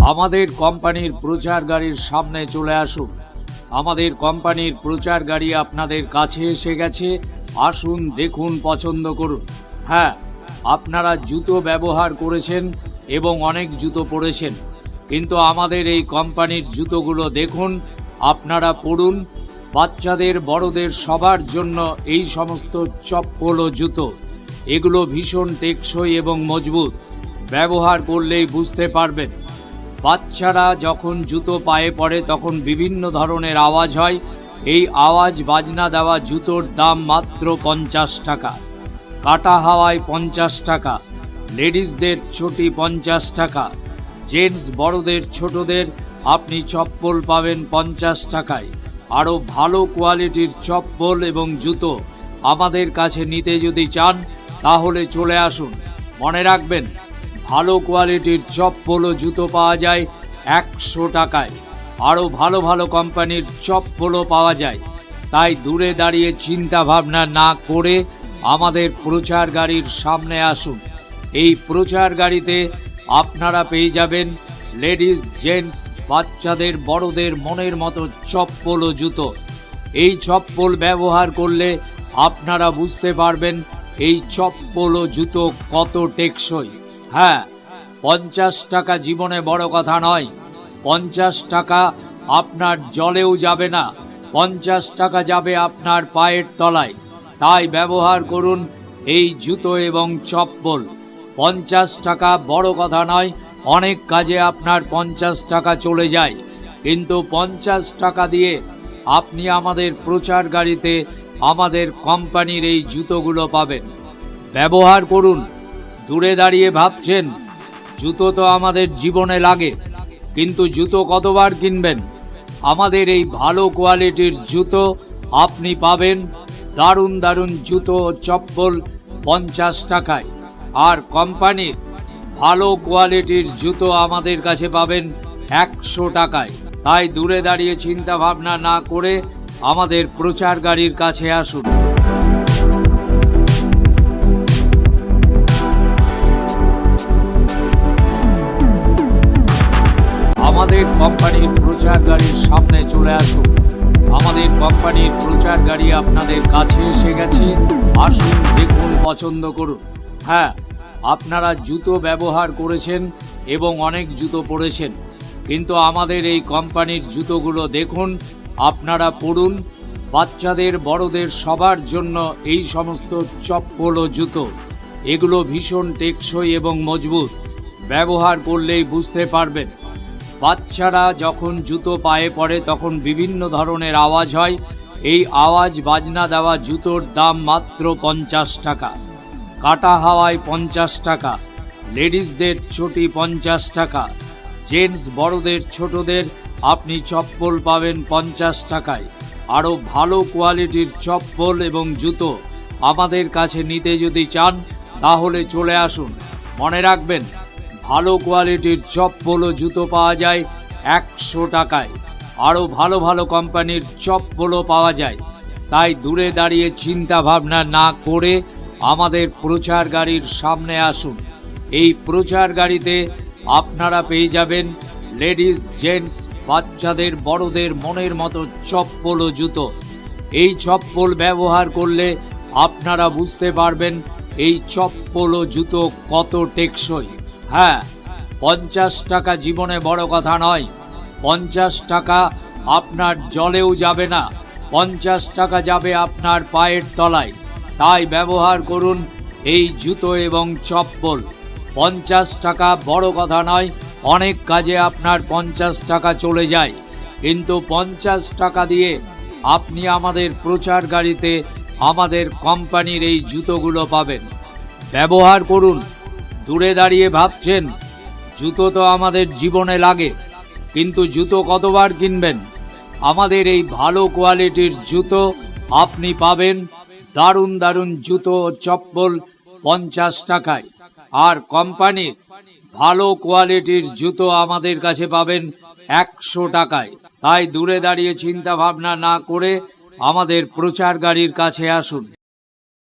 আমাদের কোম্পানির প্রচার গাড়ির সামনে চলে আসুন। আমাদের কোম্পানির প্রচার গাড়ি আপনাদের কাছে এসে গেছে। আসুন, দেখুন, পছন্দ করুন। হ্যাঁ আপনারা জুতো ব্যবহার করেছেন এবং অনেক জুতো পরেছেন। কিন্তু আমাদের এই কোম্পানির জুতোগুলো দেখুন, আপনারা পড়ুন বাচ্চাদের, বড়দের সবার জন্য এই সমস্ত চপ্পল ও জুতো। এগুলো ভীষণ টেকসই এবং মজবুত। ব্যবহার করলেই বুঝতে পারবেন। বাচ্চারা যখন জুতো পায়ে পড়ে, তখন বিভিন্ন ধরনের আওয়াজ হয়। এই আওয়াজ বাজনা দেওয়া জুতোর দাম মাত্র পঞ্চাশ টাকা। কাটা হাওয়ায় পঞ্চাশ টাকা। লেডিসদের চটি পঞ্চাশ টাকা। জেন্টস বড়দের ছোটদের আপনি চপ্পল পাবেন পঞ্চাশ টাকায়। আরও ভালো কোয়ালিটির চপ্পল এবং জুতো আমাদের কাছে নিতে যদি চান, তাহলে চলে আসুন। মনে রাখবেন ভালো কোয়ালিটির চপ্পল জুতো পাওয়া যায় একশো টাকায়। আরও ভালো ভালো কোম্পানির চপ্পলও পাওয়া যায়। তাই দূরে দাঁড়িয়ে চিন্তা ভাবনা না করে আমাদের প্রচার গাড়ির সামনে আসুন। এই প্রচার গাড়িতে আপনারা পেয়ে যাবেন লেডিস, জেন্টস, বাচ্চাদের, বড়দের মনের মতো চপ্পল ও জুতো। এই চপ্পল ব্যবহার করলে আপনারা বুঝতে পারবেন এই চপ্পল ও জুতো কত টেকসই। হ্যাঁ পঞ্চাশ টাকা জীবনে বড় কথা নয়। পঞ্চাশ টাকা আপনার জলেও যাবে না। পঞ্চাশ টাকা যাবে আপনার পায়ের তলায়। তাই ব্যবহার করুন এই জুতো এবং চপ্পল। পঞ্চাশ টাকা বড় কথা নয়, অনেক কাজে আপনার পঞ্চাশ টাকা চলে যায়। কিন্তু পঞ্চাশ টাকা দিয়ে আপনি আমাদের প্রচার গাড়িতে আমাদের কোম্পানির এই জুতোগুলো পাবেন। ব্যবহার করুন। দূরে দাঁড়িয়ে ভাবছেন, জুতো তো আমাদের জীবনে লাগে, কিন্তু জুতো কতবার কিনবেন? আমাদের এই ভালো কোয়ালিটির জুতো আপনি পাবেন দারুণ দারুণ জুতো চপ্পল পঞ্চাশ টাকায়। আর কোম্পানির ভালো কোয়ালিটির জুতো আমাদের কাছে পাবেন একশো টাকায়। তাই দূরে দাঁড়িয়ে চিন্তা ভাবনা না করে আমাদের প্রচার গাড়ির কাছে আসুন। আমাদের কোম্পানির প্রচার গাড়ির সামনে চলে আসুন। আমাদের কোম্পানির প্রচার গাড়ি আপনাদের কাছে এসে গেছে। আসুন, দেখুন, পছন্দ করুন। হ্যাঁ আপনারা জুতো ব্যবহার করেছেন এবং অনেক জুতো পরেছেন। কিন্তু আমাদের এই কোম্পানির জুতোগুলো দেখুন, আপনারা পড়ুন বাচ্চাদের, বড়দের সবার জন্য এই সমস্ত চপ্পল ও জুতো। এগুলো ভীষণ টেকসই এবং মজবুত। ব্যবহার করলেই বুঝতে পারবেন। বাচ্চারা যখন জুতো পায়ে পড়ে, তখন বিভিন্ন ধরনের আওয়াজ হয়। এই আওয়াজ বাজনা দেওয়া জুতোর দাম মাত্র পঞ্চাশ টাকা। কাটা হাওয়ায় পঞ্চাশ টাকা। লেডিসদের চটি পঞ্চাশ টাকা। জেন্টস বড়দের ছোটদের আপনি চপ্পল পাবেন পঞ্চাশ টাকায়। আরও ভালো কোয়ালিটির চপ্পল এবং জুতো আমাদের কাছে নিতে যদি চান, তাহলে চলে আসুন। মনে রাখবেন ভালো কোয়ালিটির চপ্পল ও জুতো পাওয়া যায় একশো টাকায়। আরও ভালো ভালো কোম্পানির চপ্পলও পাওয়া যায়। তাই দূরে দাঁড়িয়ে চিন্তা ভাবনা না করে আমাদের প্রচার গাড়ির সামনে আসুন। এই প্রচার গাড়িতে আপনারা পেয়ে যাবেন লেডিস, জেন্টস, বাচ্চাদের, বড়দের মনের মতো চপ্পল ও জুতো। এই চপ্পল ব্যবহার করলে আপনারা বুঝতে পারবেন এই চপ্পল ও জুতো কত টেকসই। হ্যাঁ পঞ্চাশ টাকা জীবনে বড় কথা নয়। পঞ্চাশ টাকা আপনার জলেও যাবে না। পঞ্চাশ টাকা যাবে আপনার পায়ের তলায়। তাই ব্যবহার করুন এই জুতো এবং চপ্পল। পঞ্চাশ টাকা বড় কথা নয়, অনেক কাজে আপনার পঞ্চাশ টাকা চলে যায়। কিন্তু পঞ্চাশ টাকা দিয়ে আপনি আমাদের প্রচার গাড়িতে আমাদের কোম্পানির এই জুতোগুলো পাবেন। ব্যবহার করুন। দূরে দাঁড়িয়ে ভাবছেন, জুতো তো আমাদের জীবনে লাগে, কিন্তু জুতো কতবার কিনবেন? আমাদের এই ভালো কোয়ালিটির জুতো আপনি পাবেন দারুণ দারুণ জুতো ও চপ্পল পঞ্চাশ টাকায়। আর কোম্পানির ভালো কোয়ালিটির জুতো আমাদের কাছে পাবেন একশো টাকায়। তাই দূরে দাঁড়িয়ে চিন্তা ভাবনা না করে আমাদের প্রচার গাড়ির কাছে আসুন।